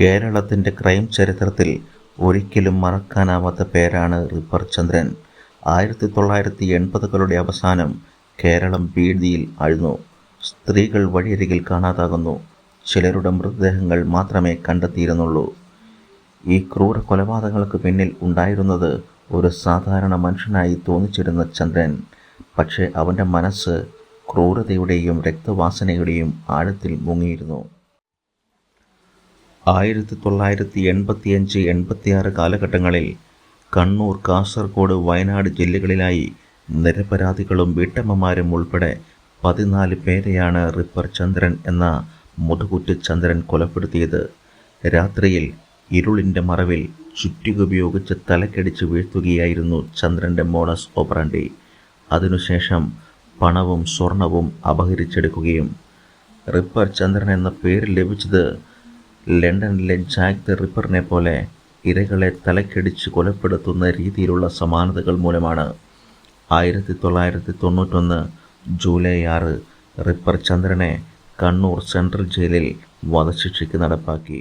കേരളത്തിന്റെ ക്രൈം ചരിത്രത്തിൽ ഒരിക്കലും മറക്കാനാവാത്ത പേരാണ് റിപ്പർ ചന്ദ്രൻ. ആയിരത്തി തൊള്ളായിരത്തി എൺപതുകളുടെ അവസാനം കേരളം ഭീതിയിൽ ആഴ്ന്നു സ്ത്രീകൾ വഴിയരികിൽ കാണാതാകുന്നു. ചിലരുടെ മൃതദേഹങ്ങൾ മാത്രമേ കണ്ടെത്തിയിരുന്നുള്ളൂ. ഈ ക്രൂര കൊലപാതകങ്ങൾക്ക് പിന്നിൽ ഉണ്ടായിരുന്നത് ഒരു സാധാരണ മനുഷ്യനായി തോന്നിച്ചിരുന്ന ചന്ദ്രൻ. പക്ഷേ അവന്റെ മനസ്സ് ക്രൂരതയുടെയും രക്തവാസനയുടെയും ആഴത്തിൽ മുങ്ങിയിരുന്നു. ആയിരത്തി തൊള്ളായിരത്തി എൺപത്തിയഞ്ച് എൺപത്തിയാറ് കാലഘട്ടങ്ങളിൽ കണ്ണൂർ കാസർഗോഡ് വയനാട് ജില്ലകളിലായി നിരപരാധികളും വീട്ടമ്മമാരും ഉൾപ്പെടെ പതിനാല് പേരെയാണ് റിപ്പർ ചന്ദ്രൻ എന്ന മുതുകുറ്റ ചന്ദ്രൻ കൊലപ്പെടുത്തിയത്. രാത്രിയിൽ ഇരുളിന്റെ മറവിൽ ചുറ്റിക ഉപയോഗിച്ച് തലക്കടിച്ച് വീഴ്ത്തുകയായിരുന്നു ചന്ദ്രന്റെ മോഡസ് ഓപ്പറാണ്ടി അതിനുശേഷം പണവും സ്വർണവും അപഹരിച്ചെടുക്കുകയും റിപ്പർ ചന്ദ്രൻ എന്ന പേര് ലഭിച്ചത് ലണ്ടനിലെ ജാക്ക് ദ റിപ്പറിനെ പോലെ ഇരകളെ തലക്കടിച്ച് കൊലപ്പെടുത്തുന്ന രീതിയിലുള്ള സമാനതകൾ മൂലമാണ് ആയിരത്തി തൊള്ളായിരത്തി തൊണ്ണൂറ്റൊന്ന് ജൂലൈ ആറ് റിപ്പർ ചന്ദ്രനെ കണ്ണൂർ സെൻട്രൽ ജയിലിൽ വധശിക്ഷയ്ക്ക് നടപ്പാക്കി.